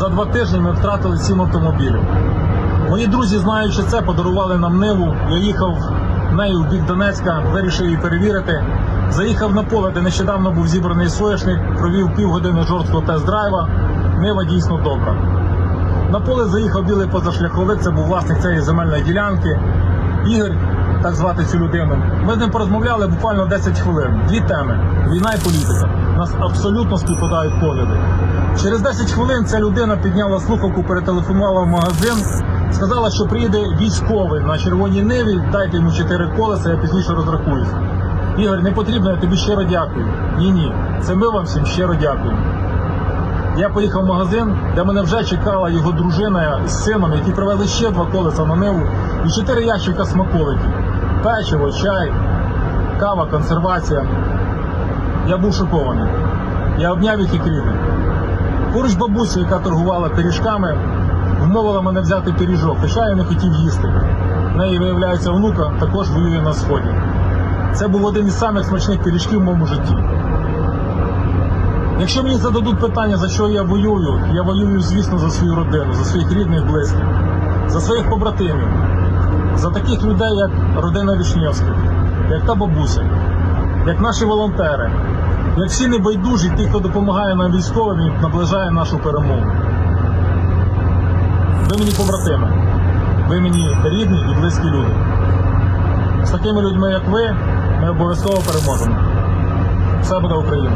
За два тижні ми втратили сім автомобілів. Мої друзі, знаючи це, подарували нам ниву. Я їхав нею в бік Донецька, вирішив її перевірити. Заїхав на поле, де нещодавно був зібраний соняшник, провів півгодини жорсткого тест-драйва. Нива дійсно добра. На поле заїхав білий позашляховик, це був власник цієї земельної ділянки. Ігор, так звати цю людину. Ми з ним порозмовляли буквально 10 хвилин. Дві теми: війна і політика. Нас абсолютно співпадають погляди. Через 10 хвилин ця людина підняла слухавку, перетелефонувала в магазин, сказала, що приїде військовий на червоній ниві, дайте йому 4 колеса, я пізніше розрахуюсь. Ігор, не потрібно, я тобі щиро дякую. Ні, ні, це ми вам всім щиро дякуємо. Я поїхав в магазин, де мене вже чекала його дружина з сином, які привезли ще два колеса на ниву і чотири ящика смаколиків. Печиво, чай, кава, консервація. Я був шокований. Я обняв їх і рідних. Поруч бабуся, яка торгувала пиріжками, вмовила мене взяти пиріжок, хоча я не хотів їсти. В неї, виявляється, онука також воює на сході. Це був один із самих смачних пиріжків в моєму житті. Якщо мені зададуть питання, за що я воюю, я воюю, звісно, за свою родину, за своїх рідних, близьких, за своїх побратимів, за таких людей, як родина Вішнєвських, як та бабуся, як наші волонтери, як всі небайдужі, ті, хто допомагає нам військовим і наближає нашу перемогу. Ви мені побратими, ви мені рідні і близькі люди. З такими людьми, як ви, ми обов'язково переможемо. Все буде Україна!